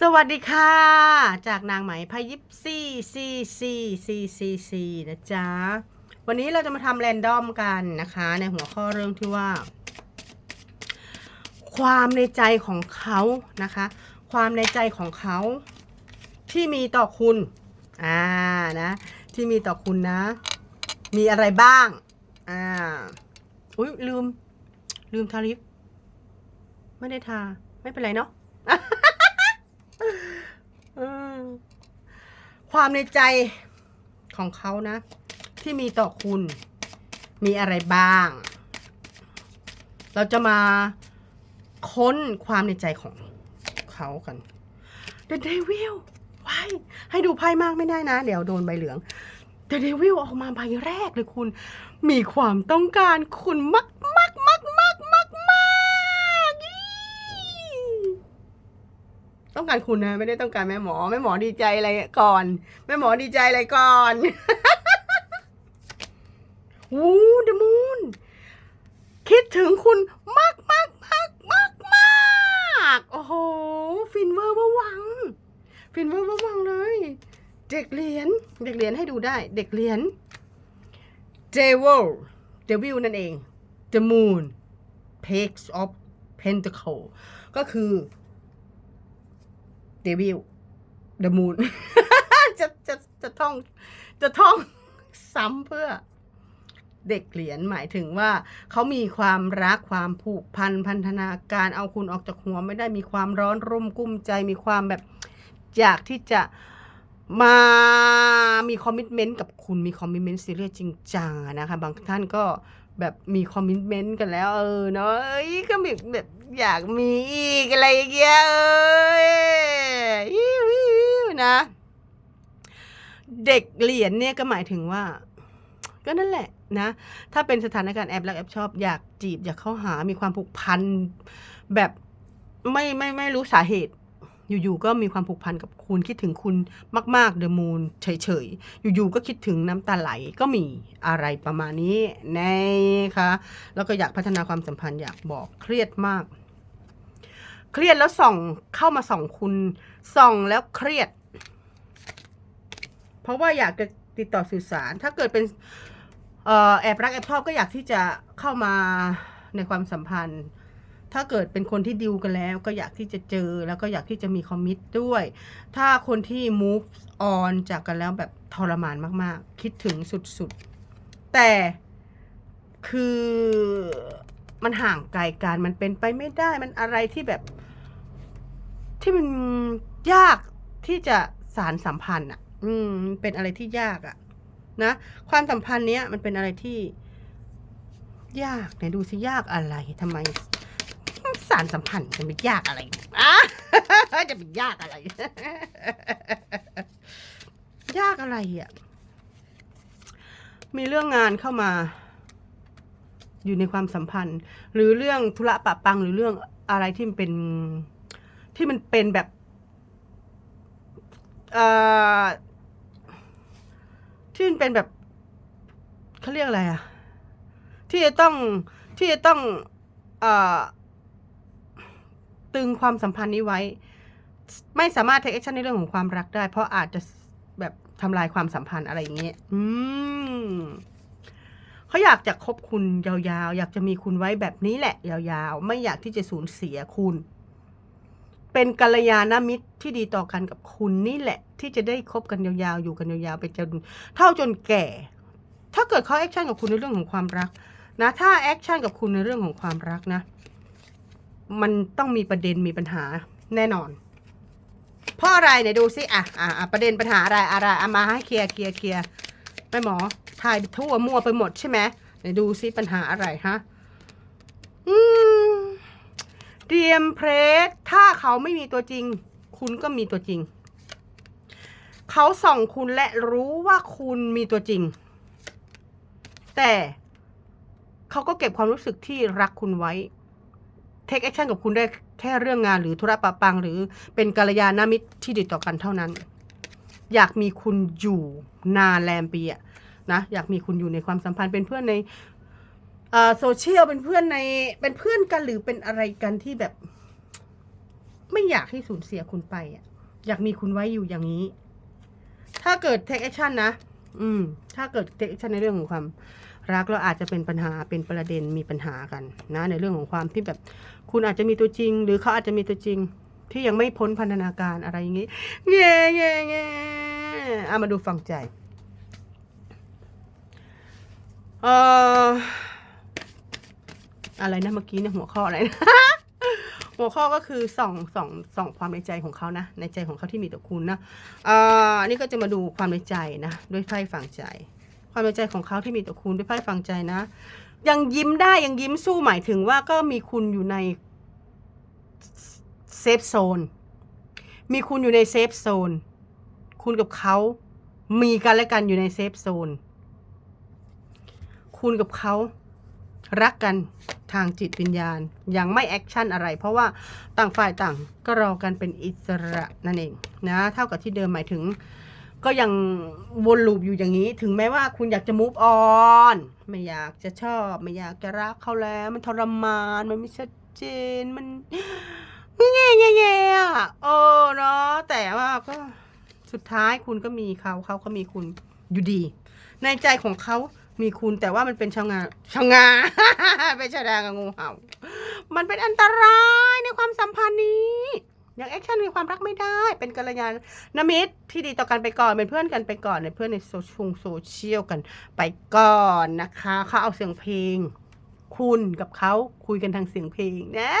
สวัสดีค่ะ จากนางไหมพายิปซี่ซีซีซีซีซีนะจ๊ะ วันนี้เราจะมาทำแรนดอมกันนะคะ ในหัวข้อเรื่องที่ว่า ความในใจของเขานะคะ ความในใจของเขาที่มีต่อคุณอ่านะ ที่มีต่อคุณนะ มีอะไรบ้างอ่าอุ้ยลืม ลืมทาลิป ไม่ได้ทา ไม่เป็นไรเนาะ เออ ความในใจของเขานะ ที่มีต่อคุณมีอะไรบ้าง เราจะมาค้นความในใจของเขากัน The Devil ว้ให้ดูไพ่มากไม่ได้นะ เดี๋ยวโดนใบเหลือง The Devil ออกมาใบแรกเลยคุณ มีความต้องการคุณมากมากมากมากมากมากอี๋ ต้องการคุณนะไม่ได้ต้องการแม่หมอแม่หมอดีใจอะไรก่อน แม่หมอดีใจอะไรก่อนโอ้เดมูนคิดถึงคุณมากมากมากมากมากโอ้โหฟินเวอร์วหวัง ฟินเวอร์วหวังเลย เด็กเหรียญเด็กเหรียญให้ดูได้ เด็กเหรียญ Devil Devil นั่นเอง The Moon Page of Pentacle ก็คือ Devil The Moon จะจะจะท่องจะท่องซ้ำเพื่อเด็กเหรียญหมายถึงว่าเขามีความรักความผูกพันพันธนาการเอาคุณออกจากหัวไม่ได้มีความร้อนรุ่มกุ้มใจมีความแบบอยากที่จะมามีคอมมิชเมนต์กับคุณมีคอมมิชเมนต์ซีเรียสจริงจังนะคะบางท่านก็แบบมีคอมมิชเมนต์กันแล้ว เออเนาะก็แบบแบบอยากมีอีกอะไรเงี้ยเออวอิ้วอิ้วนะ เด็กเหรียญเนี่ยก็หมายถึงว่า ก็นั่นแหละนะ ถ้าเป็นสถานการณ์แอบรักแอบชอบอยากจีบอยากเข้าหามีความผูกพันแบบไม่ไม่ไม่รู้สาเหตุอยู่ๆก็มีความผูกพันกับคุณคิดถึงคุณมาก ๆ เดอะมูนเฉยๆ อยู่ๆก็คิดถึงน้ำตาไหลก็มีอะไรประมาณนี้นะคะแล้วก็อยากพัฒนาความสัมพันธ์อยากบอกเครียดมาก เครียดแล้วส่องเข้ามาส่องคุณส่องแล้วเครียด เพราะว่าอยากจะติดต่อสื่อสาร ถ้าเกิดเป็นออแอบรักแอบชอบก็อยากที่จะเข้ามาในความสัมพันธ์ ถ้าเกิดเป็นคนที่ดิวกันแล้ว ก็อยากที่จะเจอแล้วก็อยากที่จะมีคอมมิตด้วย ถ้าคนที่ move on จากกันแล้วแบบทรมานมาก ๆ คิดถึงสุด ๆ แต่คือมันห่างไกลกันมันเป็นไปไม่ได้มันอะไรที่แบบ ที่มันยากที่จะสารสัมพันธ์อะ อืมมันเป็นอะไรที่ยากอะนะ ความสัมพันธ์เนี้ยมันเป็นอะไรที่ ยากไหนดูสิยากอะไรทำไม สารสัมพันธ์จะเป็นยากอะไรอะจะเป็นยากอะไร ยากอะไรอะมีเรื่องงานเข้ามา อยู่ในความสัมพันธ์ หรือเรื่องธุระปะปังหรือเรื่องอะไรที่มันเป็น ที่มันเป็นแบบ เอ่อ ที่มันเป็นแบบเขาเรียกอะไรอะที่จะต้องที่จะต้องอตึงความสัมพันธ์นี้ไว้ ไม่สามารถ take action ในเรื่องของความรักได้ เพราะอาจจะแบบทำลายความสัมพันธ์อะไรอย่างเงี้ยอืมเขาอยากจะคบคุณยาวๆ อยากจะมีคุณไว้แบบนี้แหละ ยาวๆ ไม่อยากที่จะสูญเสียคุณ เป็นกัลยาณมิตรที่ดีต่อกันกับคุณนี่แหละ ที่จะได้คบกันยาวๆอยู่กันยาวๆไปจนเท่าจนแก่ ถ้าเกิดเขาแอคชั่นกับคุณในเรื่องของความรักนะถ้าแอคชั่นกับคุณในเรื่องของความรักนะ มันต้องมีประเด็นมีปัญหาแน่นอน เพราะอะไรไหนดูสิอะอะอะประเด็นปัญหาอะไรอะไรเอามาให้เคลียร์เคลียร์เคลียร์แม่หมอถ่ายทั่วมั่วไปหมดใช่ไหมไหนดูสิปัญหาอะไรฮะอืม เตรียมเพรสถ้าเขาไม่มีตัวจริง คุณก็มีตัวจริง เขาส่องคุณและรู้ว่าคุณมีตัวจริง แต่เขาก็เก็บความรู้สึกที่รักคุณไว้เทคแอคชั่นกับคุณได้แค่เรื่องงานหรือธุระปะปัง หรือเป็นกัลยาณมิตรที่ดีต่อกันเท่านั้น อยากมีคุณอยู่นานแรมปีอะนะอยากมีคุณอยู่ในความสัมพันธ์เป็นเพื่อนใน โซเชียลเป็นเพื่อนในเป็นเพื่อนกันหรือเป็นอะไรกันที่แบบ ไม่อยากให้สูญเสียคุณไปอะอยากมีคุณไว้อยู่อย่างนี้ ถ้าเกิด take action นะ อืม ถ้าเกิด take action ในเรื่องของความรักเราอาจจะเป็นปัญหาเป็นประเด็นมีปัญหากันนะ ในเรื่องของความที่แบบ คุณอาจจะมีตัวจริง หรือเขาอาจจะมีตัวจริง ที่ยังไม่พ้นพันธนาการอะไรอย่างนี้เง่เง่เง่เอามาดูฟังใจ เอ่อ อะไรนะเมื่อกี้เนี่ยหัวข้ออะไรนะ หัวข้อก็คือส่องส่องส่องความในใจของเขานะ ในใจของเขาที่มีต่อคุณนะอ่ออันนี้ก็จะมาดูความในใจนะด้วยไพ่ฝั่งใจ ความในใจของเขาที่มีต่อคุณด้วยไพ่ฝั่งใจนะ ยังยิ้มได้ยังยิ้มสู้หมายถึงว่าก็มีคุณอยู่ในเซฟโซน มีคุณอยู่ในเซฟโซน คุณกับเขา มีกันและกันอยู่ในเซฟโซน คุณกับเขา รักกัน ทางจิตวิญญาณ ยังไม่แอคชั่นอะไร เพราะว่าต่างฝ่ายต่างก็รอกันเป็นอิสระนั่นเองนะเท่ากับที่เดิมหมายถึง ก็ยังวนลูปอยู่อย่างนี้ ถึงแม้ว่าคุณอยากจะ move on ไม่อยากจะชอบ ไม่อยากจะรักเขาแล้ว มันทรมานมันไม่ชัดเจนมันแง่แง่แง่อะเออเนาะแต่ว่าก็สุดท้ายคุณก็มีเขาเขาก็มีคุณอยู่ดี ในใจของเขา มีคุณแต่ว่ามันเป็นชาวงาชาวงา เป็นชาดากับงูเห่า มันเป็นอันตรายในความสัมพันธ์นี้ยังแอคชั่นมีความรักไม่ได้ เป็นกัลยาณมิตรที่ดีต่อกันไปก่อน เป็นเพื่อนกันไปก่อนเป็นเพื่อนในโซเชียลโซเชียลกันไปก่อนนะคะเขาเอาเสียงเพลง คุณกับเขาคุยกันทางเสียงเพลงนะ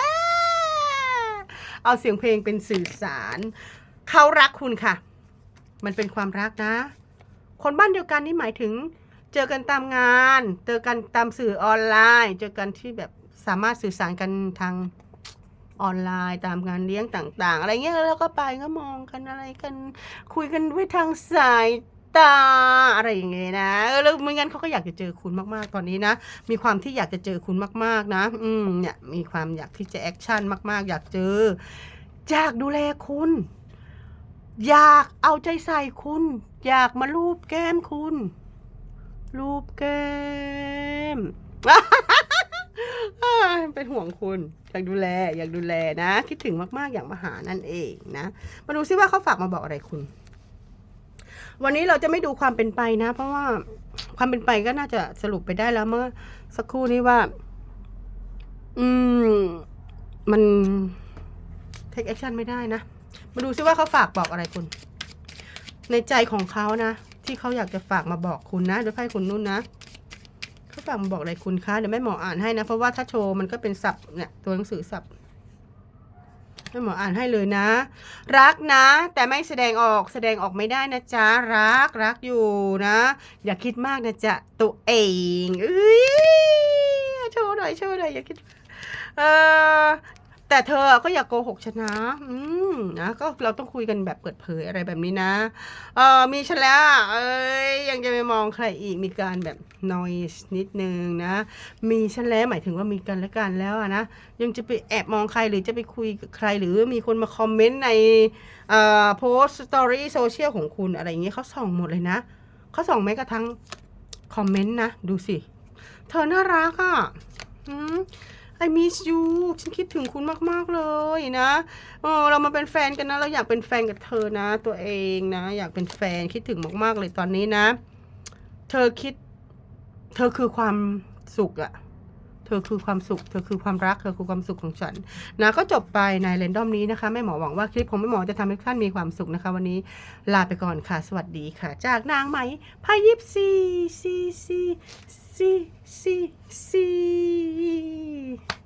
เอาเสียงเพลงเป็นสื่อสารเขารักคุณค่ะ มันเป็นความรักนะ คนบ้านเดียวกันนี่หมายถึง เจอกันตามงาน เจอกันตามสื่อออนไลน์ เจอกันที่แบบสามารถสื่อสารกันทางออนไลน์ตามงานเลี้ยงต่าง ๆ อะไรเงี้ยแล้วก็ไปก็มองกันอะไรกัน คุยกันด้วยทางสายตาอะไรอย่างเงี้ยนะเออแล้วไม่งั้นเขาก็อยากจะเจอคุณมากๆตอนนี้นะ มีความที่อยากจะเจอคุณมากๆนะ อืมเนี่ยมีความอยากที่จะแอคชั่นมากๆ อยากเจออยากดูแลคุณ อยากเอาใจใส่คุณ อยากมาลูบแก้มคุณ รูปแก้ม เป็นห่วงคุณ อยากดูแล อยากดูแลนะ คิดถึงมาก ๆ อยากมาหานั่นเองนะ มาดูซิว่าเขาฝากมาบอกอะไรคุณ วันนี้เราจะไม่ดูความเป็นไปนะ เพราะว่าความเป็นไปก็น่าจะสรุปไปได้แล้วเมื่อสักครู่นี้ว่า อืม มัน take action ไม่ได้นะ มาดูซิว่าเขาฝากบอกอะไรคุณ ในใจของเขานะ ที่เขาอยากจะฝากมาบอกคุณนะดี๋ยไพ่คุณนุ่นนะเขาฝากมาบอกอะไรคุณคะเดี๋ยวแม่หมออ่านให้นะ เพราะว่าถ้าโชว์มันก็เป็นศัพท์เนี่ยตัวหนังสือศัพท์แม่หมออ่านให้เลยนะ รักนะ แต่ไม่แสดงออกแสดงออกไม่ได้นะจ๊ะรักรักอยู่นะ อย่าคิดมากนะจ๊ะตัวเองเอ้ยโชว์หน่อยโชว์หน่อยอย่าคิดเออ แต่เธอก็อย่ากโกหกฉันนะ อืมนะก็เราต้องคุยกันแบบเปิดเผยอะไรแบบนี้นะ เออมีฉันแล้วอะเอ้ยยังจะไปมองใครอีกมีการแบบนอยนิดนึงนะ มีฉันแล้วหมายถึงว่ามีกันและกันแล้วนะยังจะไปแอบมองใครหรือจะไปคุยกับใครหรือมีคนมาคอมเมนต์ในเอ่อโพสสตอรี่โซเชียลของคุณอะไรอย่างเงี้ยเขาส่องหมดเลยนะเขาส่องแม้กระทั่งคอมเมนต์นะ ดูสิ เธอน่ารักอะอืม I miss you ฉันคิดถึงคุณมากๆเลยนะเออเรามาเป็นแฟนกันนะ เราอยากเป็นแฟนกับเธอนะ ตัวเองนะ อยากเป็นแฟนคิดถึงมากๆเลยตอนนี้นะ เธอคิด เธอคือความสุขอะ เธอคือความสุข เธอคือความรัก เธอคือความสุขของฉัน นะ ก็จบไปในเรนดอมนี้นะคะ แม่หมอหวังว่าคลิปของแม่หมอจะทำให้ท่านมีความสุขนะคะ วันนี้ลาไปก่อนค่ะ สวัสดีค่ะ จากนางไหมพายิบซีซีซีซีซีซี